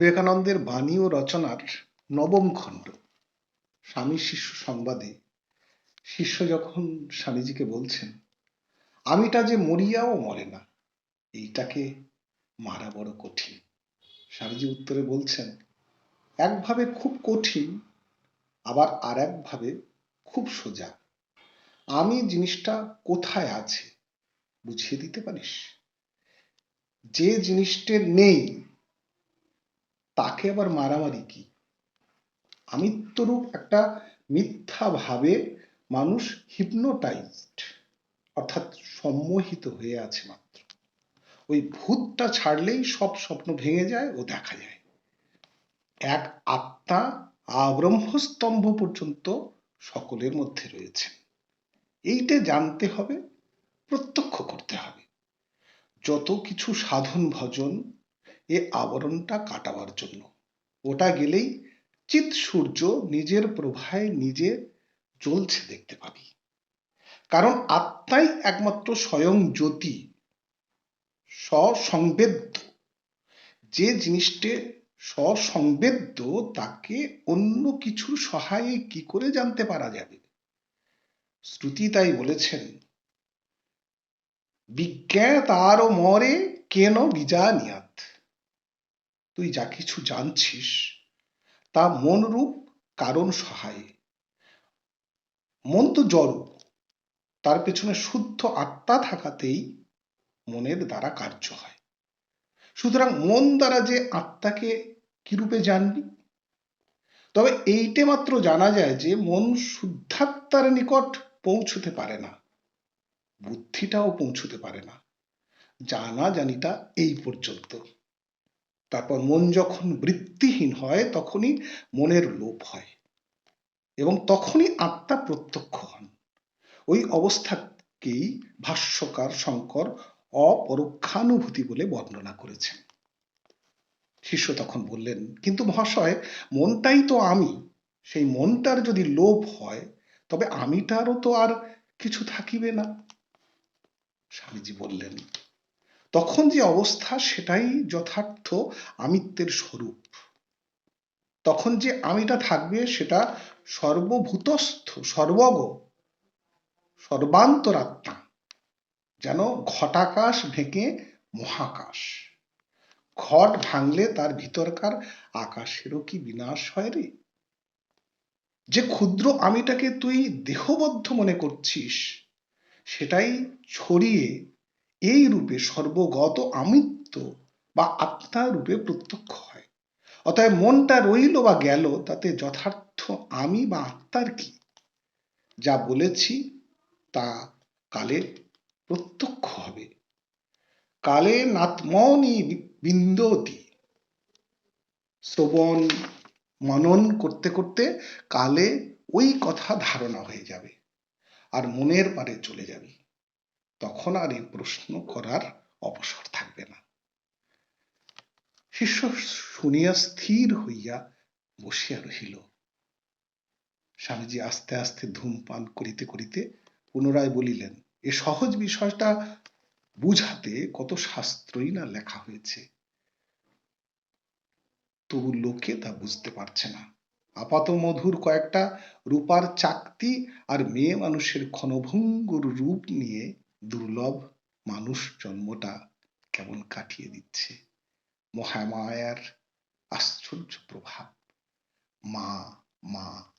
বিবেকানন্দের বাণী ও রচনার নবম খণ্ড। স্বামী শিষ্য সংবাদে শিষ্য যখন স্বামীজিকে বলছেন, আমিটা যে মরিয়াও মরে না, এইটাকে মারা বড় কঠিন। স্বামীজি উত্তরে বলছেন, একভাবে খুব কঠিন, আবার আর একভাবে খুব সোজা। আমি জিনিসটা কোথায় আছে বুঝিয়ে দিতে পারিস? যে জিনিসটা নেই তাকে আবার মারামারি কি? আমিত্বরূপ একটা মিথ্যা ভাবে মানুষ হিপনোটাইজড অর্থাৎ সম্মোহিত হয়ে আছে মাত্র। ওই ভূতটা ছাড়লেই সব স্বপ্ন ভেঙে যায় ও দেখা যায়। এক আত্মা আব্রহ্মস্তম্ভ পর্যন্ত সকলের মধ্যে রয়েছে। এইটা জানতে হবে, প্রত্যক্ষ করতে হবে। যত কিছু সাধন ভজন এ আবরণটা কাটাবার জন্য। ওটা গেলেই চিত সূর্য নিজের প্রভায় নিজে জ্বলছে দেখতে পাবি। কারণ আত্মাই একমাত্র স্বয়ং জ্যোতি স্বসংবেদ্য যে জিনিসটে স্বসংবেদ্য তাকে অন্য কিছু সহায়ে কি করে জানতে পারা যাবে? শ্রুতি তাই বলেছেন, বিজ্ঞাত আরও মরে কেন বিজানিয়াত তুই যা কিছু জানছিস, তা মনরূপ কারণ সহায়ে। মন তো জড়, তার পেছনে শুদ্ধ আত্মা থাকাতেই মনের দ্বারা কার্য হয়। সুতরাং মন দ্বারা যে আত্মাকে কিরূপে জানবি? তবে এইটে মাত্র জানা যায় যে, মন শুদ্ধাত্মার নিকট পৌঁছতে পারে না, বুদ্ধিটাও পৌঁছতে পারে না। জানা জানিটা এই পর্যন্ত। তারপর মন যখন বৃত্তিহীন হয়, তখনই মনের লোপ হয় এবং তখনই আত্মা প্রত্যক্ষ হন। ওই অবস্থাকেই ভাষ্যকার শঙ্কর অপরোক্ষানুভূতি বলে বর্ণনা করেছেন। শিষ্য তখন বললেন, কিন্তু মহাশয়, মনটাই তো আমি। সেই মনটার যদি লোভ হয়, তবে আমিটারও তো আর কিছু থাকিবে না। স্বামীজি বললেন তখন যে অবস্থা সেটাই যথার্থ আমিত্বের স্বরূপ। তখন যে আমিটা থাকবে সেটা সর্বভূতস্থ, সর্বগ, সর্বান্তরাত্মা, যেন ঘটাকাশ ঢেকে মহাকাশ। ঘট ভাঙলে তার ভিতরকার আকাশেরও কি বিনাশ হয় রে? যে ক্ষুদ্র আমিটাকে তুই দেহবদ্ধ মনে করছিস, সেটাই ছড়িয়ে এই রূপে সর্বগত আমিত্ব বা আত্মা রূপে প্রত্যক্ষ হয়। অতএব মনটা রইল বা গেল, তাতে যথার্থ আমি বা আত্মার কি? যা বলেছি তা কালে প্রত্যক্ষ হবে। কালে নাত্মনি বিন্দতি। শ্রবণ, মনন করতে করতে কালে ওই কথা ধারণা হয়ে যাবে আর মনের পারে চলে যাবে। তখন আর এই প্রশ্ন করার অবসর থাকবে না। শিষ্য শুনিয়া স্থির হইয়া বসিয়া রহিল। স্বামীজি আস্তে আস্তে ধূমপান করিতে করিতে পুনরায় বলিলেন, এ সহজ বিষয়টা বুঝাতে কত শাস্ত্রই না লেখা হয়েছে। তবু লোকে তা বুঝতে পারছে না। আপাত মধুর কয়েকটা রূপার চাকতি আর মেয়ে মানুষের ক্ষণভঙ্গুর রূপ নিয়ে দুর্লভ মানুষ জন্মটা কেমন কাটিয়ে দিচ্ছে? মহামায়ার আশ্চর্য প্রভাব। মা মা